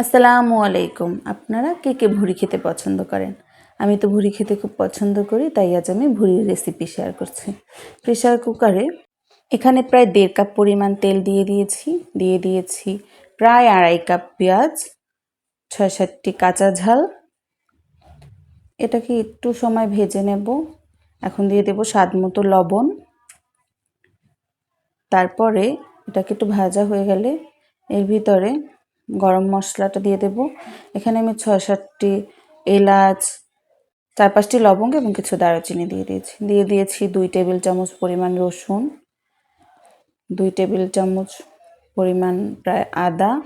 আসসালামু আলাইকুম। আপনারা কে কে ভুড়ি খেতে পছন্দ করেন? আমি তো ভুড়ি খেতে খুব পছন্দ করি, তাই আজ আমি ভুড়ির রেসিপি শেয়ার করছি। প্রেশার কুকারে এখানে প্রায় দেড় কাপ পরিমাণ তেল দিয়ে দিয়েছি। দিয়ে দিয়েছি প্রায় আড়াই কাপ পেঁয়াজ ছয় সাতটি কাঁচা ঝাল। এটাকে একটু সময় ভেজে নেব। এখন দিয়ে দেব স্বাদ মতো লবণ। তারপরে এটাকে একটু ভাজা হয়ে গেলে এর ভিতরে গরম মশলাটা দিয়ে দেব। এখানে আমি ছয় সাতটি এলাচ, চার পাঁচটি লবঙ্গ এবং কিছু দারুচিনি দিয়ে দিয়েছি। দিয়ে দিয়েছি দুই টেবিল চামচ পরিমাণ রসুন, দুই টেবিল চামচ পরিমাণ প্রায় আদা।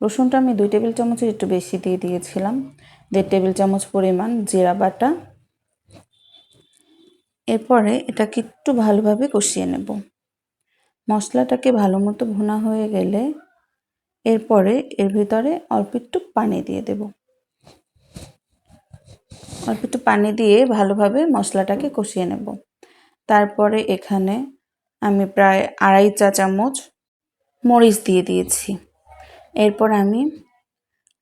রসুনটা আমি দুই টেবিল চামচের একটু বেশি দিয়ে দিয়েছিলাম। দেড় টেবিল চামচ পরিমাণ জিরা বাটা। এরপরে এটাকে একটু ভালোভাবে কষিয়ে নেব। মশলাটাকে ভালো মতো ভুনা হয়ে গেলে এরপরে এর ভিতরে অল্প একটু পানি দিয়ে দেব। অল্প একটু পানি দিয়ে ভালোভাবে মশলাটাকে কষিয়ে নেব। তারপরে এখানে আমি প্রায় আড়াই চা চামচ মরিচ দিয়ে দিয়েছি। এরপর আমি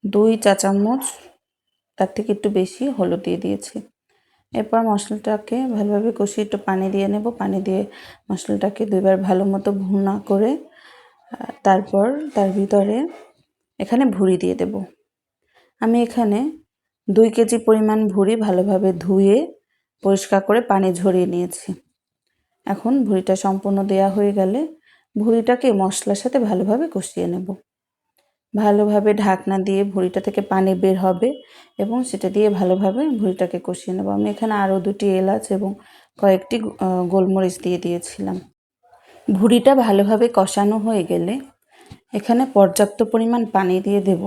দুই চা চামচ, তার থেকে একটু বেশি হলুদ দিয়ে দিয়েছি। এরপর মশলাটাকে ভালোভাবে কষিয়ে একটু পানি দিয়ে নেব। পানি দিয়ে মশলাটাকে দুইবার ভালো মতো ভুনা করে তারপর তার ভিতরে এখানে ভুড়ি দিয়ে দেব। আমি এখানে দুই কেজি পরিমাণ ভুড়ি ভালোভাবে ধুয়ে পরিষ্কার করে পানি ঝরিয়ে নিয়েছি। এখন ভুড়িটা সম্পূর্ণ দেয়া হয়ে গেলে ভুড়িটাকে মশলার সাথে ভালোভাবে কষিয়ে নেব। ভালোভাবে ঢাকনা দিয়ে ভুঁড়িটা থেকে পানি বের হবে এবং সেটা দিয়ে ভালোভাবে ভুঁড়িটাকে কষিয়ে নেব। আমি এখানে আরও দুটি এলাচ এবং কয়েকটি গোলমরিচ দিয়ে দিয়েছিলাম। ভুঁড়িটা ভালোভাবে কষানো হয়ে গেলে এখানে পর্যাপ্ত পরিমাণ পানি দিয়ে দেব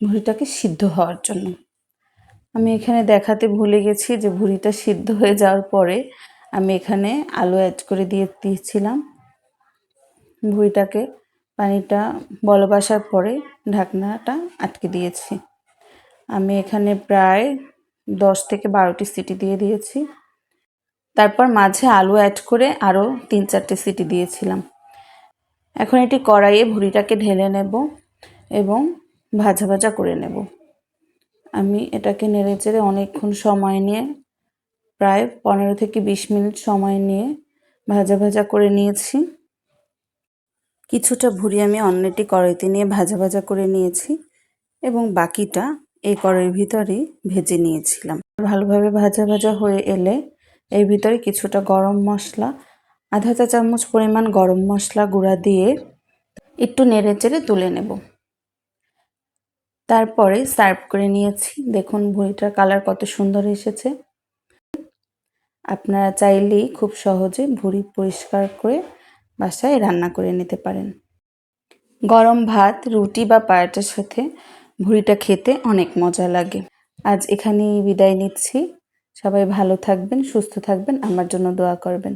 ভুঁড়িটাকে সিদ্ধ হওয়ার জন্য। আমি এখানে দেখাতে ভুলে গেছি যে ভুঁড়িটা সিদ্ধ হয়ে যাওয়ার পরে আমি এখানে আলু অ্যাড করে দিয়ে দিয়েছিলাম। ভুঁড়িটাকে পানিটা বলব আসার পরে ঢাকনাটা আটকে দিয়েছি। আমি এখানে প্রায় দশ থেকে বারোটি সিটি দিয়ে দিয়েছি। তারপর মাঝে আলু অ্যাড করে আরও তিন চারটে সিটি দিয়েছিলাম। এখন এটি কড়াইয়ে ভুড়িটাকে ঢেলে নেব এবং ভাজা ভাজা করে নেব। আমি এটাকে নেড়ে চেড়ে অনেকক্ষণ সময় নিয়ে, প্রায় পনেরো থেকে বিশ মিনিট সময় নিয়ে ভাজা ভাজা করে নিয়েছি। কিছুটা ভুড়ি আমি অন্য একটি কড়াইতে নিয়ে ভাজা ভাজা করে নিয়েছি এবং বাকিটা এই কড়াইয়ের ভিতরেই ভেজে নিয়েছিলাম। ভালোভাবে ভাজা ভাজা হয়ে এলে এর ভিতরে কিছুটা গরম মশলা, আধা চা চামচ পরিমাণ গরম মশলা গুঁড়া দিয়ে একটু নেড়ে চেড়ে তুলে নেব। তারপরে সার্ভ করে নিয়েছি। দেখুন ভুড়িটার কালার কত সুন্দর এসেছে। আপনারা চাইলেই খুব সহজে ভুড়ি পরিষ্কার করে বাসায় রান্না করে নিতে পারেন। গরম ভাত, রুটি বা পায়াটার সাথে ভুড়িটা খেতে অনেক মজা লাগে। আজ এখানেই বিদায় নিচ্ছি। সবাই ভালো থাকবেন, সুস্থ থাকবেন। আমার জন্য দোয়া করবেন।